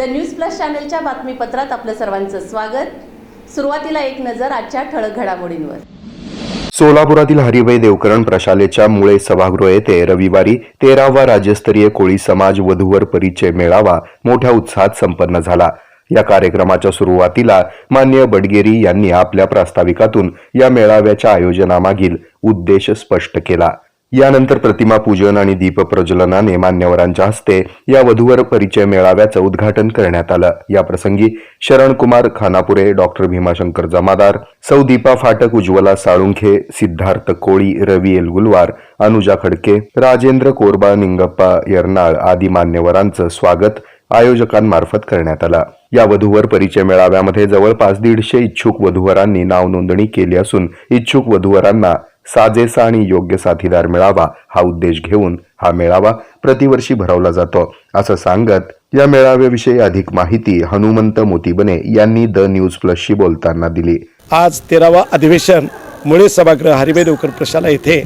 The news plus चॅनलच्या बातमीपत्रात आपलं सर्वांचं स्वागत. सुरुवातीला एक नजर आजच्या ठळक घडामोडींवर. सोलापुरातील हरिभाई देवकरण प्रशालेच्या मुळे सभागृह येथे रविवारी तेरावा राज्यस्तरीय कोळी समाज वधूवर परिचय मेळावा मोठ्या उत्साहात संपन्न झाला. या कार्यक्रमाच्या सुरुवातीला मान्य बडगेरी यांनी आपल्या प्रास्ताविकातून या मेळाव्याच्या आयोजनामागील उद्देश स्पष्ट केला. यानंतर प्रतिमा पूजन आणि दीपप्रज्वलनाने मान्यवरांच्या हस्ते या वधूवर परिचय मेळाव्याचं उद्घाटन करण्यात आलं. याप्रसंगी शरणकुमार खानापुरे डॉक्टर भीमाशंकर जमादार सौ दीपा फाटक उज्ज्वला साळुंखे सिद्धार्थ कोळी रवी एलगुलवार अनुजा खडके राजेंद्र कोरबा निंगप्पा यर्नाळ आदी मान्यवरांचं स्वागत आयोजकांमार्फत करण्यात आलं. या वधूवर परिचय मेळाव्यामध्ये जवळपास दीडशे इच्छुक वधूवरांनी नाव नोंदणी केली असून इच्छुक वधूवरांना साजेसा आणि योग्य साथीदार मिळावा हा उद्देश घेऊन हा मेळावा प्रतिवर्षी भरवला जातो. असं सांगत या मेळाव्याविषयी अधिक माहिती हनुमंत मोतीबने यांनी द न्यूज प्लसशी बोलताना दिली. आज तेरावा अधिवेशन मुळे सभागृह हरिभाई देवकर प्रशाला येथे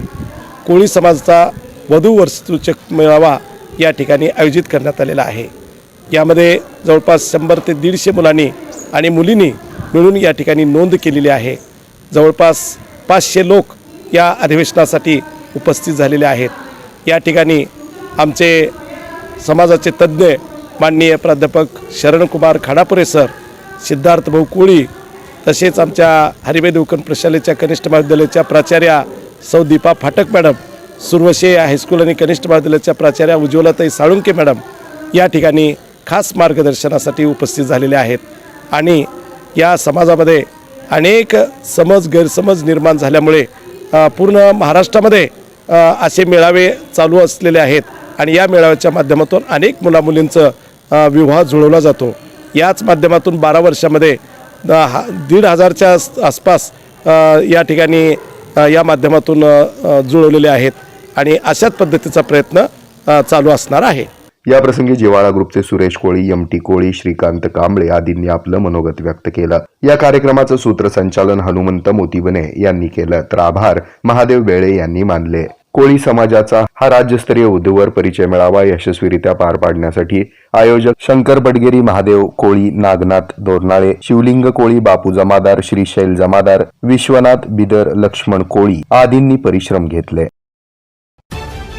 कोळी समाजाचा वधू वस्तूचक मेळावा या ठिकाणी आयोजित करण्यात आलेला आहे. यामध्ये जवळपास शंभर ते दीडशे मुलांनी आणि मुलींनी मिळून या ठिकाणी नोंद केलेली आहे. जवळपास पाचशे लोक या अधिवेशनासाठी उपस्थित झालेले आहेत. या ठिकाणी आमचे समाजाचे तज्ज्ञ माननीय प्राध्यापक शरणकुमार खाडापुरे सर सिद्धार्थ भाऊ कोळी तसेच आमच्या हरिभाई देवकन प्रशालेच्या कनिष्ठ महाविद्यालयाच्या प्राचार्या सौ Deepa Phatak madam Survashe high school आणि कनिष्ठ महाविद्यालयाच्या प्राचार्या उज्ज्वलाताई साळुंके मॅडम या ठिकाणी खास मार्गदर्शनासाठी उपस्थित झालेले आहेत. आणि या समाजामध्ये अनेक समज गैरसमज निर्माण झाल्यामुळे पूर्ण महाराष्ट्रामध्ये असे मेळावे चालू असलेले आहेत. आणि या मेळाव्याच्या माध्यमातून अनेक मुलामुलींचं विवाह जुळवला जातो. याच माध्यमातून बारा वर्षामध्ये हा दीड हजारच्या आसपास या ठिकाणी या माध्यमातून जुळवलेले आहेत. आणि अशाच पद्धतीचा प्रयत्न चालू असणार आहे. याप्रसंगी जिवाळा ग्रुपचे सुरेश कोळी एम टी कोळी श्रीकांत कांबळे आदींनी आपलं मनोगत व्यक्त केलं. या कार्यक्रमाचं सूत्रसंचालन हनुमंत मोतीबने यांनी केलं तर आभार महादेव बेळे यांनी मानले. कोळी समाजाचा हा राज्यस्तरीय वधूवर परिचय मिळावा यशस्वीरित्या पार पाडण्यासाठी आयोजक शंकर बडगेरी महादेव कोळी नागनाथ दोरनाळे शिवलिंग कोळी बापू जमादार श्रीशैल जमादार विश्वनाथ बिदर लक्ष्मण कोळी आदींनी परिश्रम घेतले.